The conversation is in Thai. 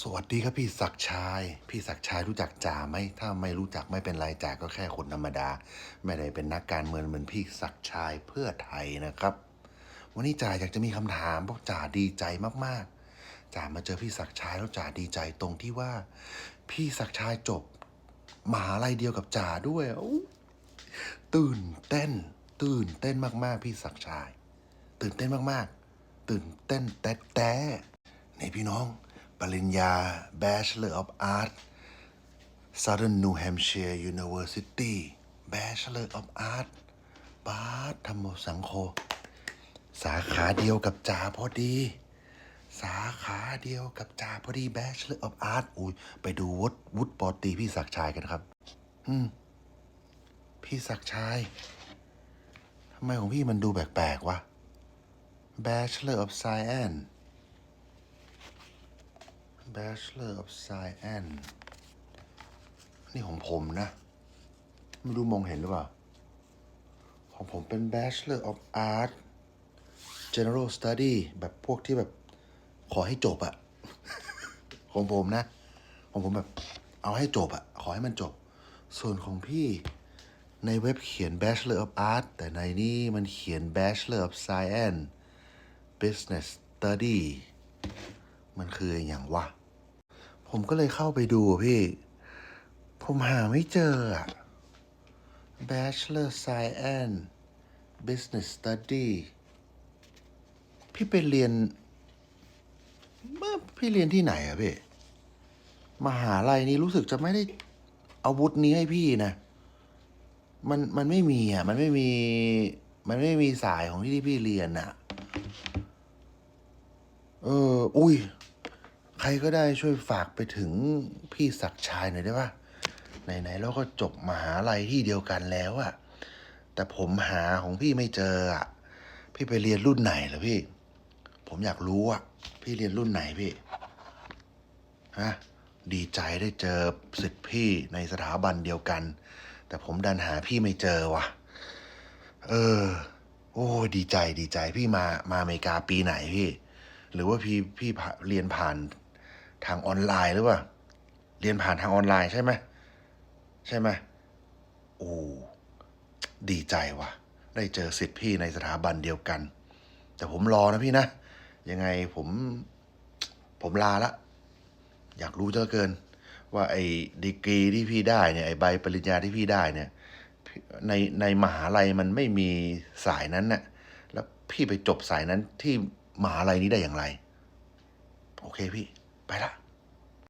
สวัสดีครับพี่ศักชาย พี่ศักชายรู้จักจ่าไหมถ้าไม่รู้จักไม่เป็นไรจ่าก็แค่คนธรรมดา ไม่ได้เป็นนักการเมืองเหมือนพี่ศักชายเพื่อไทยนะครับ วันนี้จ่าอยากจะมีคำถามเพราะจ่าดีใจมากๆจ่ามาเจอพี่ศักชายแล้วจ่าดีใจตรงที่ว่า พี่ศักชายจบมหาลัยเดียวกับจ่าด้วยตื่นเต้น ตื่นเต้นมากๆ พี่ศักชาย ตื่นเต้นมากๆ ตื่นเต้นแต่แต่นี่พี่น้อง ริญญา Bachelor of Art Southern New Hampshire University Bachelor of Art บาสธรรมสังโฆสาขาเดียวกับจ่าพอดี สาขาเดียวกับจ่าพอดี Bachelor of Art อุ้ยไปดูวุฒิวุฒิปอตีพี่ศักชายกันครับ อืม พี่ศักชายทำไมของพี่มันดูแปลกๆวะ Bachelor of Science Bachelor of Science นี่ของผมนะ ไม่รู้มองเห็นหรือเปล่า ของผมเป็น Bachelor of Art General Study แบบพวกที่แบบขอให้จบอะของผมนะ ของผมแบบเอาให้จบอะขอให้มันจบ ส่วนของพี่ในเว็บเขียน Bachelor of Art แต่ในนี้มันเขียน Bachelor of Science Business Study มันคืออย่างวะ ผมก็เลยเข้าไปดูพี่ ผมหาไม่เจออะ Bachelor Science Business Study พี่ไปเรียนเมื่อพี่เรียนที่ไหนอะพี่มหาลัยนี้รู้สึกจะไม่ได้เอาวุธนี้ให้พี่นะ มันมันไม่มีอะ มันไม่มี มันไม่มีสายของที่ที่พี่เรียนอะ เออ อุ้ย ครก็ได้ช่วยฝากไปถึงพี่ศักชายหน่อยได้ปะไหนๆเราก็จบมหาลัยที่เดียวกันแล้วอะแต่ผมหาของพี่ไม่เจออะพี่ไปเรียนรุ่นไหนเหรอพี่ ผมอยากรู้อะพี่เรียนรุ่นไหนพี่ฮะดีใจได้เจอสิทธิ์พี่ในสถาบันเดียวกัน แต่ผมดันหาพี่ไม่เจอว่ะ เออ โอ้ดีใจดีใจพี่มามาอเมริกาปีไหนพี่ หรือว่าพี่พี่เรียนผ่าน ทางออนไลน์หรือเปล่า เรียนผ่านทางออนไลน์ใช่ไหมใช่ไหมโอ้ดีใจว่ะ ได้เจอสิทธิ์พี่ในสถาบันเดียวกัน แต่ผมรอนะพี่นะ ยังไงผม ผมลาละ อยากรู้เจ้าเกิน ว่าไอ้ดีกรีที่พี่ได้เนี่ย ไอ้ใบปริญญาที่พี่ได้เนี่ย ในในมหาลัยมันไม่มีสายนั้นน่ะ แล้วพี่ไปจบสายนั้นที่มหาลัยนี้ได้อย่างไร โอเคพี่ ไปละ